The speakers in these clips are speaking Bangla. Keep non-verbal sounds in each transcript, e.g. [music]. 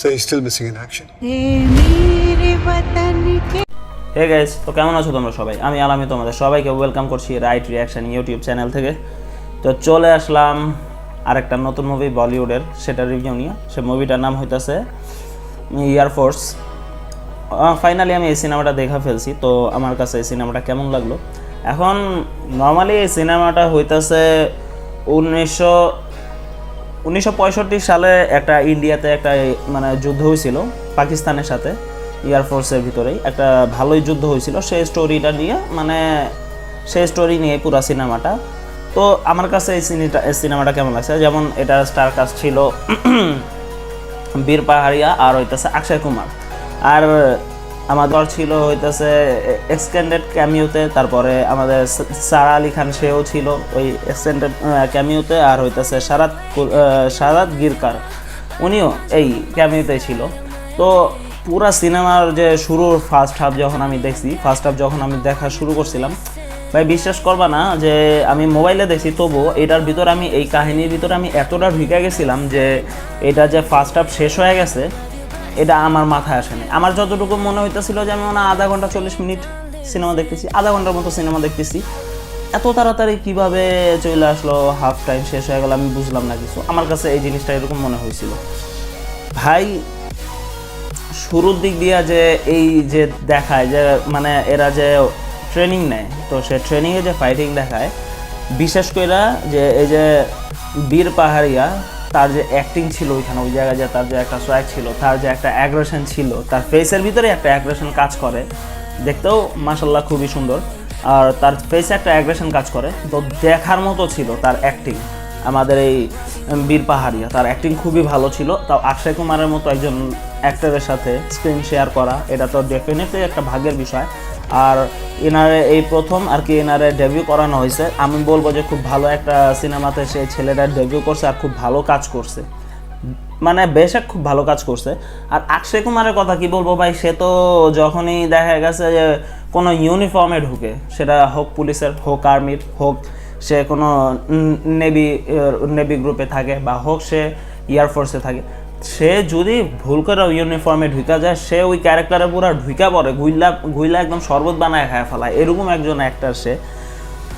So he's still missing in action. Hey guys তো কেমন আছো তোমরা সবাই? আমি আলামি তোমাদের সবাইকে ওয়েলকাম করছি রাইট রিয়াকশন ইউটিউব চ্যানেল থেকে। তো চলে আসলাম আরেকটা নতুন মুভি বলিউডের সেটা রিভিউ নিয়ে। সে মুভিটার নাম হইতাছে এয়ারফোর্স ফাইনালি আমি এই সিনেমাটা দেখা ফেলছি তো আমার কাছে এই সিনেমাটা কেমন লাগল? এখন নর্মালি এই সিনেমাটা হইতাছে উনিশশো উনিশশো পঁয়ষট্টি সালে একটা ইন্ডিয়াতে একটা মানে যুদ্ধ হয়েছিল, পাকিস্তানের সাথে এয়ারফোর্সের ভিতরেই। একটা ভালোই যুদ্ধ হয়েছিল। সেই স্টোরিটা নিয়ে মানে সেই স্টোরি নিয়ে পুরো সিনেমাটা। তো আমার কাছে এই সিনেমাটা এই সিনেমাটা কেমন লাগছে? যেমন এটা স্টার কাস্ট ছিল [clears throat] বীর পাহাড়িয়া আর হইতেছে অক্ষয় কুমার। আর আমাদের ছিল হইতেছে এক্সটেন্ডেড ক্যামিওতে তারপরে আমাদের সারা আলী খান সেও ছিল ওই এক্সটেন্ডেড ক্যামিওতে আর হইতেছে আহ, সারাত গিরকার উনিও এই ক্যামিওতে ছিল। তো পুরা সিনেমার যে শুরুর ফার্স্ট হাফ যখন আমি দেখছি ফার্স্ট হাফ যখন আমি দেখা শুরু করছিলাম ভাই বিশ্বাস করবা না যে আমি মোবাইলে দেখছি তবুও এটার ভিতর আমি এই কাহিনীর ভিতরে আমি এতটা ঢুকে গেছিলাম যে এটা যে ফার্স্ট হাফ শেষ হয়ে গেছে এটা আমার মাথায় আসেনি আমার যতটুকু মনে হইতেছিল যে আমি মনে আধা ঘণ্টা চল্লিশ মিনিট সিনেমা দেখতেছি, আধা ঘণ্টার মতো সিনেমা দেখতেছি। এত তাড়াতাড়ি কীভাবে চলে আসলো হাফ টাইম শেষ হয়ে গেল, আমি বুঝলাম না কিছু। আমার কাছে এই জিনিসটা এরকম মনে হয়েছিল। ভাই, শুরুর দিক দিয়ে যে এই যে দেখায়, যে মানে এরা যে ট্রেনিং নেয়, তো সে ট্রেনিংয়ে যে ফাইটিং দেখায়, বিশেষ করে যে এই যে বীর পাহাড়িয়া তার যে অ্যাক্টিং ছিল ওইখানে, ওই জায়গায় যে তার যে একটা সোয়াগ ছিল, তার যে একটা অ্যাগ্রেশন ছিল, তার ফেসের ভিতরে একটা অ্যাগ্রেশন কাজ করে। দেখতেও মাসাল্লাহ খুবই সুন্দর। আর তার ফেসে একটা অ্যাগ্রেশন কাজ করে। তো দেখার মতো ছিল তার অ্যাক্টিং আমাদের এই বীর পাহাড়িয়া, তার অ্যাক্টিং খুবই ভালো ছিল। তাও অক্ষয় কুমারের মতো একজন অ্যাক্টরের সাথে স্ক্রিন শেয়ার করা, এটা তো ডেফিনেটলি একটা ভাগ্যের বিষয়। আর এনারে এই প্রথম আর কি এনারে ডেবিউ করানো হয়েছে। আমি বলব যে খুব ভালো একটা সিনেমাতে সেই ছেলেটা ডেবিউ করছে আর খুব ভালো কাজ করছে। মানে বেশ এক খুব ভালো কাজ করছে। আর অক্ষয় কুমারের কথা কি বলব ভাই, সে তো যখনই দেখা গেছে যে কোনো ইউনিফর্মে ঢুকে, সেটা হোক পুলিশের হোক আর্মির হোক, সে কোনো নেভি নেভি গ্রুপে থাকে বা হোক সে এয়ারফোর্সে থাকে। সে যদি ভুল করে ইউনিফর্মে ঢুকা যায়, সে ওই ক্যারেক্টারে পুরো ঢুকা পড়ে গুইলা গুইলা একদম শরবত বানায় খায় ফেলায়। এরকম একজন অ্যাক্টার সে।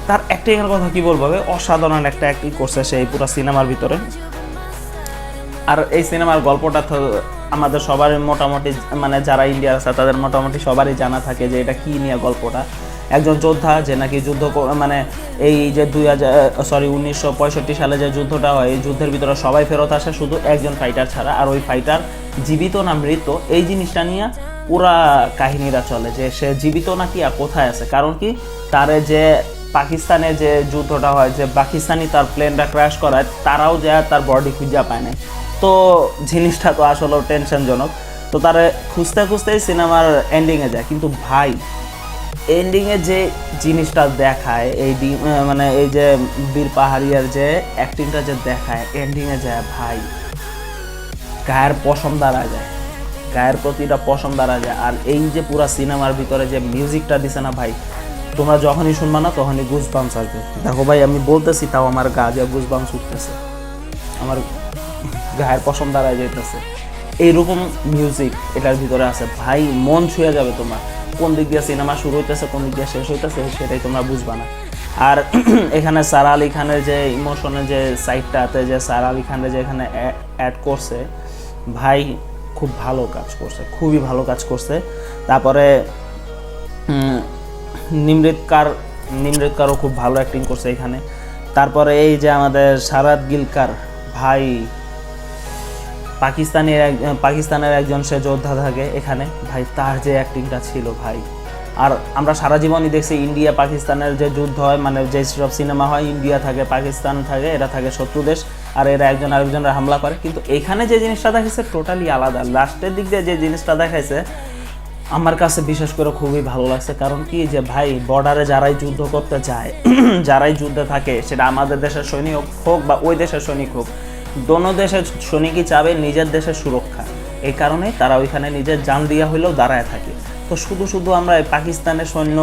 তার অ্যাক্টিংয়ের কথা কি বলব? অসাধারণ একটা অ্যাক্টিং করছে সে এই পুরো সিনেমার ভিতরে। আর এই সিনেমার গল্পটা তো আমাদের সবারই মোটামুটি মানে যারা ইন্ডিয়ার আছে, তাদের মোটামুটি সবারই জানা থাকে যে এটা কী নিয়ে গল্পটা। একজন যোদ্ধা যে নাকি যুদ্ধ মানে এই যে দুই হাজার সরি উনিশশো পঁয়ষট্টি সালে যে যুদ্ধটা হয়, এই যুদ্ধের ভিতরে সবাই ফেরত আসে, শুধু একজন ফাইটার ছাড়া। আর ওই ফাইটার জীবিত না মৃত, এই জিনিসটা নিয়ে পুরা কাহিনীরা চলে যে সে জীবিত নাকি আর কোথায় আছে। কারণ কি? তারে যে পাকিস্তানে যে যুদ্ধটা হয়, যে পাকিস্তানি তার প্লেনটা ক্র্যাশ করায়, তারাও যে তার বডি খুঁজা পায় না তো জিনিসটা তো আসলে টেনশনজনক তো তারে খুঁজতে খুঁজতেই সিনেমার এন্ডিংয়ে যায়। কিন্তু ভাই এন্ডিংয়ে যে জিনিসটা দেখায়, এই মানে এই যে বীর পাহাড়িয়ার যে অ্যাক্টিংটা যে দেখায় এন্ডিংয়ে যায় ভাই, গায়ের পশম দাঁড়া যায়, গায়ের প্রতিটা পশম দাঁড়া যায়। আর এই যে পুরা সিনেমার ভিতরে যে মিউজিকটা দিছে না ভাই, তোমরা যখনই শুনবা না তখনই গুজ বাম্স আসবে। দেখো ভাই, আমি বলতেছি তাও আমার গা যে গুজ বাম্স উঠতেছে। আমার গায়ের পশম দাঁড়ায় যেতেছে এইরকম মিউজিক এটার ভিতরে আছে। ভাই, মন ছুঁয়ে যাবে তোমার। কোন দিক দিয়ে সিনেমা শুরু হইতেছে, কোন দিক দিয়ে শেষ হইতেছে, সেটাই তোমরা বুঝবা না। আর [clears throat] এখানে সারা আলী খানের যে ইমোশনের যে সাইডটাতে যে সারা আলী খানের যে এখানে অ্যাড করছে, ভাই খুব ভালো কাজ করছে, খুবই ভালো কাজ করছে। তারপরে নিমৃতকার নিমৃতকারও খুব ভালো অ্যাক্টিং করছে এখানে। তারপরে এই যে আমাদের সারাত গিলকার, ভাই পাকিস্তানের এক পাকিস্তানের একজন সে যোদ্ধা থাকে এখানে। ভাই, তার যে অ্যাক্টিংটা ছিল ভাই। আর আমরা সারা জীবনই দেখছি ইন্ডিয়া, পাকিস্তানের যে যুদ্ধ হয় মানে যে সব সিনেমা হয়, ইন্ডিয়া থাকে, পাকিস্তান থাকে, এরা থাকে শত্রু দেশ, আর এরা একজন আরেকজনের হামলা করে। কিন্তু এখানে যে জিনিসটা দেখাইছে টোটালি আলাদা। লাস্টের দিক দিয়ে যে জিনিসটা দেখাইছে, আমার কাছে বিশেষ করে খুবই ভালো লাগছে। কারণ কি যে ভাই বর্ডারে যারাই যুদ্ধ করতে যায়, [clears throat] যারাই যুদ্ধে থাকে, সেটা আমাদের দেশের সৈনিক হোক বা ওই দেশের সৈনিক হোক দোনো দেশের সৈনিকই চাবে নিজের দেশের সুরক্ষা। এই কারণে তারা ওইখানে নিজের জান দিয়া হইলেও দাঁড়ায় থাকে। তো শুধু শুধু আমরা পাকিস্তানের সৈন্য,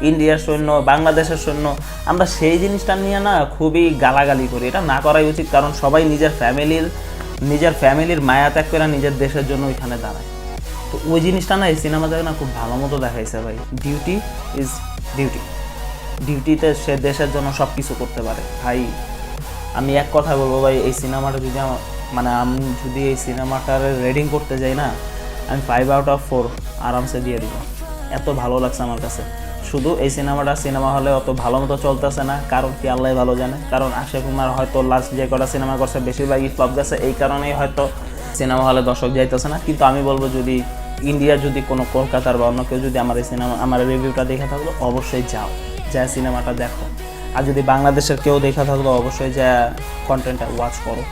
ইন্ডিয়ার সৈন্য, বাংলাদেশের সৈন্য, আমরা সেই জিনিসটা নিয়ে না খুবই গালাগালি করি। এটা না করাই উচিত কারণ সবাই নিজের ফ্যামিলির নিজের ফ্যামিলির মায়া ত্যাগ করে নিজের দেশের জন্য ওইখানে দাঁড়ায়। তো ওই জিনিসটা না এই সিনেমাতে না খুব ভালো মতো দেখাইছে ভাই। ডিউটি ইজ ডিউটি ডিউটিতে সে দেশের জন্য সব কিছু করতে পারে। ভাই আমি এক কথা বলব ভাই, এই সিনেমাটা যদি মানে আমি যদি এই সিনেমাটার রেডিং করতে যাই না, আমি ফাইভ আউট অফ ফোর আরামসে দিয়ে দিব। এত ভালো লাগছে আমার কাছে। শুধু এই সিনেমাটা সিনেমা হলে অত ভালো মতো চলতেছে না, কারণ কি আল্লাহ ভালো জানে। কারণ আশা কুমার হয়তো লাস্ট যে কটা সিনেমা করছে, বেশিরভাগই ফ্লপ গেছে। এই কারণেই হয়তো সিনেমা হলে দর্শক যাইতেছে না। কিন্তু আমি বলব যদি ইন্ডিয়ার যদি কোনো কলকাতার বা অন্য কেউ যদি আমার এই সিনেমা আমার রিভিউটা দেখে থাকল, অবশ্যই যাও। যা সিনেমাটা দেখো। আর যদি বাংলাদেশের কেউ দেখা থাকলে, অবশ্যই যা কন্টেন্টটা ওয়াচ করো।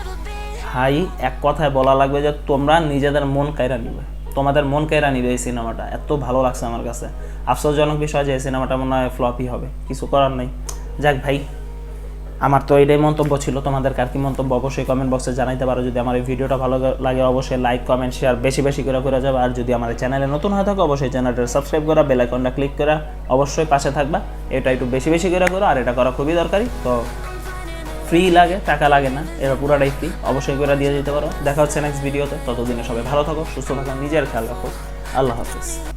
হাই এক কথায় বলা লাগবে যে তোমরা নিজেদের মন কায়রা নিবে। তোমাদের মন কায়রা নিবে এই সিনেমাটা। এত ভালো লাগছে আমার কাছে। আফসোসজনক বিষয় যে এই সিনেমাটা মনে হয় ফ্লপই হবে। কিছু করার নেই। যাক ভাই আমার তো এটাই মন্তব্য ছিল তোমাদের কার কি মন্তব্য অবশ্যই কমেন্ট বক্সে জানাইতে পারো। যদি আমার এই ভিডিওটা ভালো লাগে, অবশ্যই লাইক কমেন্ট শেয়ার বেশি বেশি করে করে যাবে। আর যদি আমার চ্যানেলে নতুন হয়ে থাকো, অবশ্যই চ্যানেলটা সাবস্ক্রাইব করা বেল আইকনটা ক্লিক করা অবশ্যই পাশে থাকবা। এটা একটু বেশি বেশি করে করো, আর এটা করা খুবই দরকারি। তো ফ্রি লাগে, টাকা লাগে না এবার পুরাটাই ফ্রি অবশ্যই করে দিয়ে দিতে পারো। দেখা হচ্ছে নেক্সট ভিডিওতে ততদিনে সবাই ভালো থাকো, সুস্থ থাকো, নিজের খেয়াল রাখো। আল্লাহ হাফিজ।